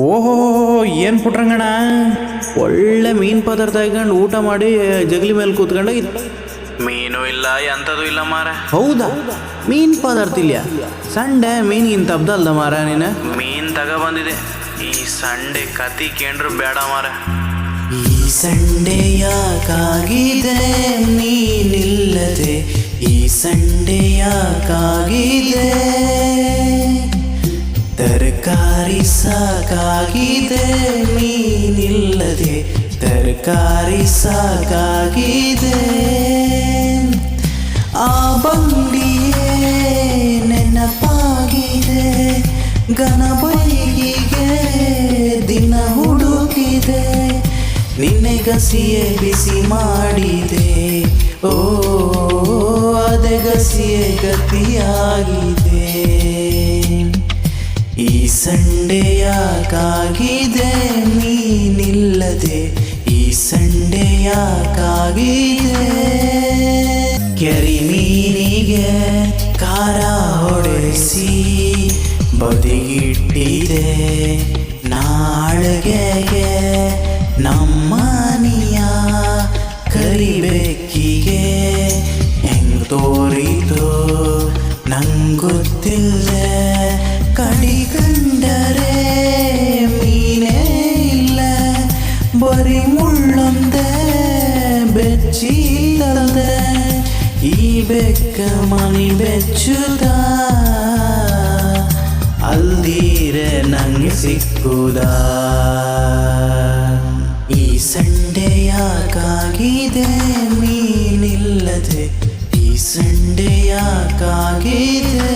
ಓಹೋ ಏನು ಪುಟ್ರಂಗಣ ಒಳ್ಳೆ ಮೀನು ಪದಾರ್ಥ ಹಾಕೊಂಡು ಊಟ ಮಾಡಿ ಜಗಲಿ ಮೇಲೆ ಕೂತ್ಕೊಂಡು ಮೀನು ಇಲ್ಲ ಎಂಥದ್ದು ಇಲ್ಲ ಮಾರ ಹೌದಾ? ಮೀನ್ ಪದಾರ್ಥ ಇಲ್ಲ ಸಂಡೆ ಮೀನಿಗಿಂತ ತಬ್ದಲ್ದ ಮಾರ ನೀನು? ಮೀನ್ ತಗ ಬಂದಿದೆ. ಈ ಸಂಡೆ ಕತಿ ಕೇಂದ್ರ ಬೇಡ ಮಾರ ಈ ಸಂಡೆ ಯಾಕಾಗಿದೆ? ನೀನಿಲ್ಲದೆ ಈ ಸಂಡೆ ಯಾಕಾಗಿದೆ? ತರಕಾರಿ ಸಾಕಾಗಿದೆ, ನೀನಿಲ್ಲದೆ ತರಕಾರಿ ಸಾಕಾಗಿದೆ. ಆ ಬಂಡಿಯೇ ನೆನಪಾಗಿದೆ, ಗಣಬೈಗಿಗೆ ದಿನ ಹುಡುಕಿದೆ. ನಿನ್ನೆ ಗಸಿಯೇ ಬಿಸಿ ಮಾಡಿದೆ, ಓ, ಅದೇ ಗಸಿಯೇ ಗತಿಯಾಗಿದೆ. ಈ ಸಂಡೆ ಯಾಕಾಗಿದೆ ನೀನಿಲ್ಲದೆ ಈ ಸಂಡೆ ಯಾಕಾಗಿದೆ ಕೆರಿ ಮೀನಿಗೆ ಕಾರ ಹೊಡೆಸಿ ಬದಿಗಿಟ್ಟಿದೆ ನಾಳೆಗೆ ನಮ್ಮನಿಯ ಕರಿಬೇಕಿಗೆ. ಹೆಂಗ್ ತೋರಿತು ನಂಗೊತ್ತಿಲ್ಲ ಕಡಿಗಂಡರೆ ಮೀನೇ ಇಲ್ಲ ಬರೀ ಮುಳ್ಳೊಂದೆ ಬೆಚ್ಚಿಲ್ಲದೆ ಈ ಬೆಕ್ಕ ಮನಿ ಬೆಚ್ಚುದ ಅಲ್ದಿರೆ ನಂಗೆ ಸಿಕ್ಕುದ ಈ ಸಂಡೆ ಯಾಕಾಗಿದೆ ಮೀನಿಲ್ಲದೆ ಈ ಸಂಡೆ ಯಾಕಾಗಿದೆ